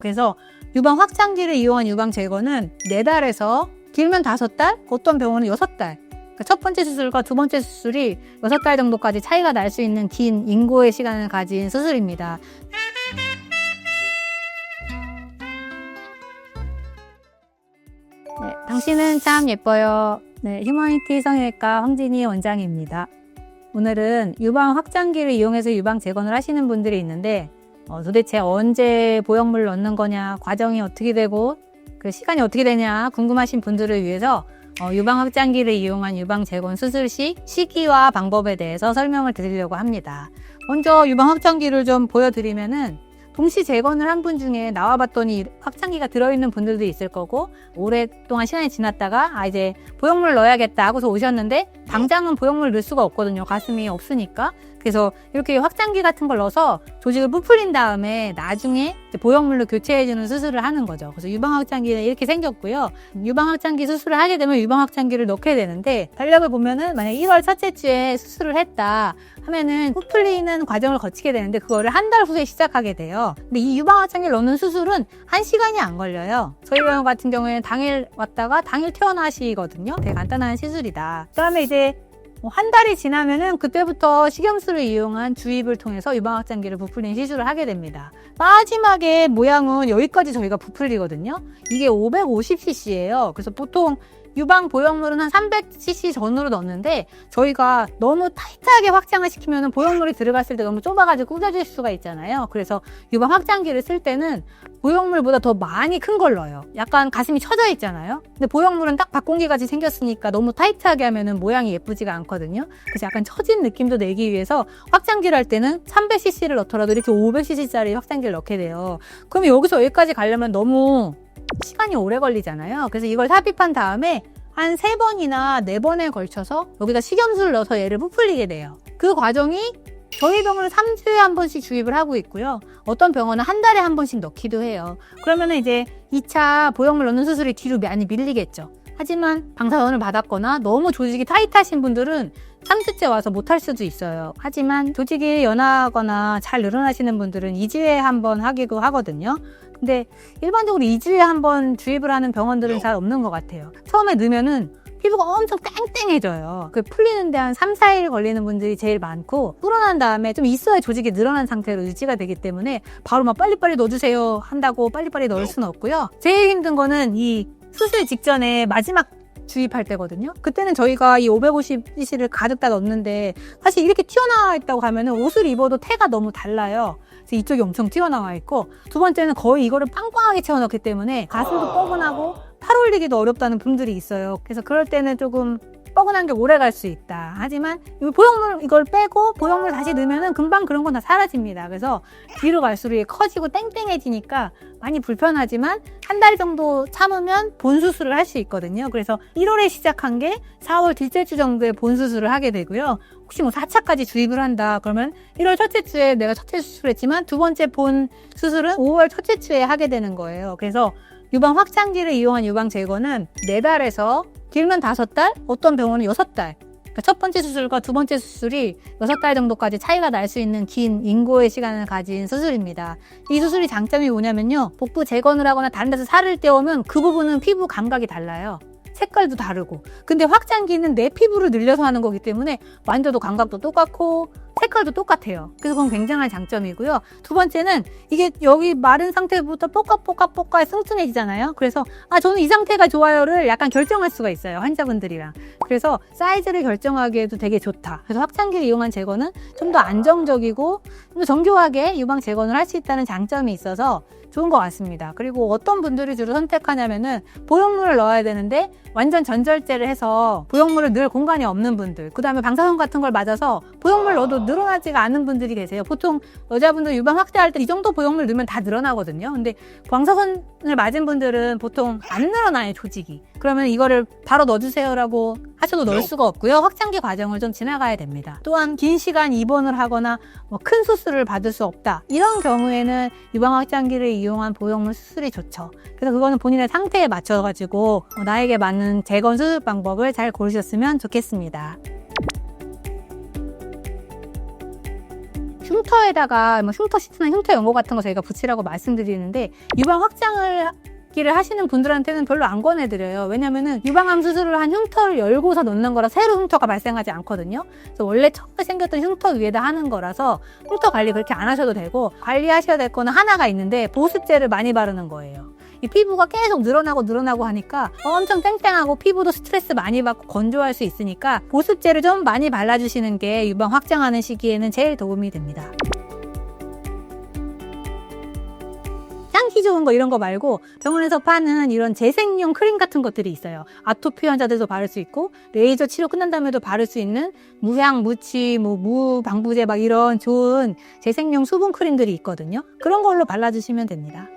그래서 유방 확장기를 이용한 유방 제거는 4달에서 길면 5달, 어떤 병원은 6달. 그러니까 첫 번째 수술과 두 번째 수술이 6달 정도까지 차이가 날 수 있는 긴 인고의 시간을 가진 수술입니다. 네, 당신은 참 예뻐요. 네, 휴머니티 성형외과 황진희 원장입니다. 오늘은 유방 확장기를 이용해서 유방 재건을 하시는 분들이 있는데 어, 도대체 언제 보형물 넣는 거냐, 과정이 어떻게 되고 그 시간이 어떻게 되냐 궁금하신 분들을 위해서 어, 유방 확장기를 이용한 유방 재건 수술 시 시기와 방법에 대해서 설명을 드리려고 합니다. 먼저 유방 확장기를 좀 보여드리면은 동시 재건을 한 분 중에 나와봤더니 확장기가 들어있는 분들도 있을 거고 오랫동안 시간이 지났다가 아 이제 보형물 넣어야겠다 하고서 오셨는데 당장은 보형물 넣을 수가 없거든요. 가슴이 없으니까. 그래서 이렇게 확장기 같은 걸 넣어서 조직을 부풀린 다음에 나중에 보형물로 교체해주는 수술을 하는 거죠. 그래서 유방확장기는 이렇게 생겼고요. 유방확장기 수술을 하게 되면 유방확장기를 넣게 되는데 달력을 보면은 만약 1월 첫째 주에 수술을 했다 하면은 부풀리는 과정을 거치게 되는데 그거를 한 달 후에 시작하게 돼요. 근데 이 유방확장기를 넣는 수술은 한 시간이 안 걸려요. 저희 병원 같은 경우에는 당일 왔다가 당일 퇴원하시거든요. 되게 간단한 시술이다. 그다음에 이제 뭐 한 달이 지나면은 그때부터 식염수를 이용한 주입을 통해서 유방확장기를 부풀린 시술을 하게 됩니다. 마지막에 모양은 여기까지 저희가 부풀리거든요. 이게 550cc예요. 그래서 보통 유방 보형물은 한 300cc 전후로 넣는데 저희가 너무 타이트하게 확장을 시키면 보형물이 들어갔을 때 너무 좁아가지고 꾸겨질 수가 있잖아요. 그래서 유방 확장기를 쓸 때는 보형물보다 더 많이 큰 걸 넣어요. 약간 가슴이 처져 있잖아요. 근데 보형물은 딱 박공기같이 생겼으니까 너무 타이트하게 하면은 모양이 예쁘지가 않거든요. 그래서 약간 처진 느낌도 내기 위해서 확장기를 할 때는 300cc를 넣더라도 이렇게 500cc짜리 확장기를 넣게 돼요. 그러면 여기서 여기까지 가려면 너무 시간이 오래 걸리잖아요. 그래서 이걸 삽입한 다음에 한 세 번이나 네 번에 걸쳐서 여기다 식염수를 넣어서 얘를 부풀리게 돼요. 그 과정이 저희 병원은 3주에 한 번씩 주입을 하고 있고요. 어떤 병원은 한 달에 한 번씩 넣기도 해요. 그러면은 이제 2차 보형물 넣는 수술이 뒤로 많이 밀리겠죠. 하지만 방사선을 받았거나 너무 조직이 타이트하신 분들은 3주째 와서 못할 수도 있어요. 하지만 조직이 연하거나 잘 늘어나시는 분들은 2주에 한 번 하기도 하거든요. 근데 일반적으로 2주에 한 번 주입을 하는 병원들은 잘 없는 것 같아요. 처음에 넣으면은 피부가 엄청 땡땡해져요. 그 풀리는데 한 3, 4일 걸리는 분들이 제일 많고 불어난 다음에 좀 있어야 조직이 늘어난 상태로 유지가 되기 때문에 바로 막 빨리빨리 넣어주세요 한다고 빨리빨리 넣을 수는 없고요. 제일 힘든 거는 이 수술 직전에 마지막 주입할 때거든요. 그때는 저희가 이 550cc를 가득 다 넣는데 사실 이렇게 튀어나와 있다고 하면은 옷을 입어도 태가 너무 달라요. 그래서 이쪽이 엄청 튀어나와 있고 두 번째는 거의 이거를 빵빵하게 채워넣기 때문에 가슴도 뻐근하고 팔 올리기도 어렵다는 분들이 있어요. 그래서 그럴 때는 조금 뻐근한 게 오래 갈 수 있다. 하지만 이 보형물 이걸 빼고 보형물 다시 넣으면은 금방 그런 건 다 사라집니다. 그래서 뒤로 갈수록 커지고 땡땡해지니까 많이 불편하지만 한 달 정도 참으면 본 수술을 할 수 있거든요. 그래서 1월에 시작한 게 4월 둘째 주 정도에 본 수술을 하게 되고요. 혹시 뭐 4차까지 주입을 한다 그러면 1월 첫째 주에 내가 첫째 수술했지만 두 번째 본 수술은 5월 첫째 주에 하게 되는 거예요. 그래서 유방 확장기를 이용한 유방 제거는 4달에서 길면 5달, 어떤 병원은 6달. 그러니까 첫 번째 수술과 두 번째 수술이 6달 정도까지 차이가 날 수 있는 긴 인고의 시간을 가진 수술입니다. 이 수술이 장점이 뭐냐면요. 복부 재건을 하거나 다른 데서 살을 떼오면 그 부분은 피부 감각이 달라요. 색깔도 다르고. 근데 확장기는 내 피부를 늘려서 하는 거기 때문에 만져도 감각도 똑같고 색깔도 똑같아요. 그래서 그건 굉장한 장점이고요. 두 번째는 이게 여기 마른 상태부터 뽀까뽀까뽀까 숭숭해지잖아요. 그래서 아 저는 이 상태가 좋아요를 약간 결정할 수가 있어요. 환자분들이랑. 그래서 사이즈를 결정하기에도 되게 좋다. 그래서 확장기를 이용한 제거는 좀 더 안정적이고 좀 더 정교하게 유방 재건을 할 수 있다는 장점이 있어서 좋은 것 같습니다. 그리고 어떤 분들이 주로 선택하냐면은 보형물을 넣어야 되는데 완전 전절제를 해서 보형물을 넣을 공간이 없는 분들, 그 다음에 방사선 같은 걸 맞아서 보형물 넣어도 늘어나지가 않은 분들이 계세요. 보통 여자분들 유방 확대할 때 이 정도 보형물 넣으면 다 늘어나거든요. 근데 방사선을 맞은 분들은 보통 안 늘어나요, 조직이. 그러면 이거를 바로 넣어주세요라고 하셔도 넣을 수가 없고요. 확장기 과정을 좀 지나가야 됩니다. 또한 긴 시간 입원을 하거나 뭐 큰 수술을 받을 수 없다. 이런 경우에는 유방 확장기를 이용한 보형물 수술이 좋죠. 그래서 그거는 본인의 상태에 맞춰가지고 어, 나에게 맞는 재건 수술 방법을 잘 고르셨으면 좋겠습니다. 흉터에다가 뭐 흉터 시트나 흉터 연고 같은 거 저희가 붙이라고 말씀드리는데 유방 확장을 기를 하시는 분들한테는 별로 안 권해드려요. 왜냐면은 유방암 수술을 한 흉터를 열고서 넣는 거라 새로 흉터가 발생하지 않거든요. 그래서 원래 처음에 생겼던 흉터 위에다 하는 거라서 흉터 관리 그렇게 안 하셔도 되고 관리하셔야 될 거는 하나가 있는데 보습제를 많이 바르는 거예요. 이 피부가 계속 늘어나고 늘어나고 하니까 엄청 땡땡하고 피부도 스트레스 많이 받고 건조할 수 있으니까 보습제를 좀 많이 발라주시는 게 유방 확장하는 시기에는 제일 도움이 됩니다. 향기 좋은 거 이런 거 말고 병원에서 파는 이런 재생용 크림 같은 것들이 있어요. 아토피 환자들도 바를 수 있고 레이저 치료 끝난 다음에도 바를 수 있는 무향, 무치, 뭐 무방부제 막 이런 좋은 재생용 수분 크림들이 있거든요. 그런 걸로 발라주시면 됩니다.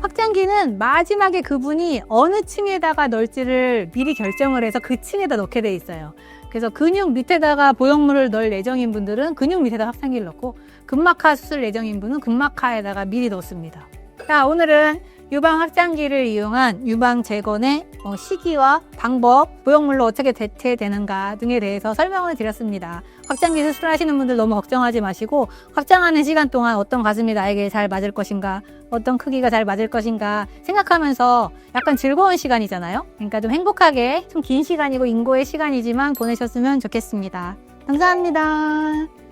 확장기는 마지막에 그분이 어느 층에다가 넣을지를 미리 결정을 해서 그 층에다 넣게 돼 있어요. 그래서 근육 밑에다가 보형물을 넣을 예정인 분들은 근육 밑에다 확장기를 넣고 근막하 수술 예정인 분은 근막하에다가 미리 넣습니다. 자, 오늘은 유방 확장기를 이용한 유방 재건의 어, 시기와 방법, 보형물로 어떻게 대체되는가 등에 대해서 설명을 드렸습니다. 확장기 수술하시는 분들 너무 걱정하지 마시고 확장하는 시간 동안 어떤 가슴이 나에게 잘 맞을 것인가, 어떤 크기가 잘 맞을 것인가 생각하면서 약간 즐거운 시간이잖아요. 그러니까 좀 행복하게 좀 긴 시간이고 인고의 시간이지만 보내셨으면 좋겠습니다. 감사합니다.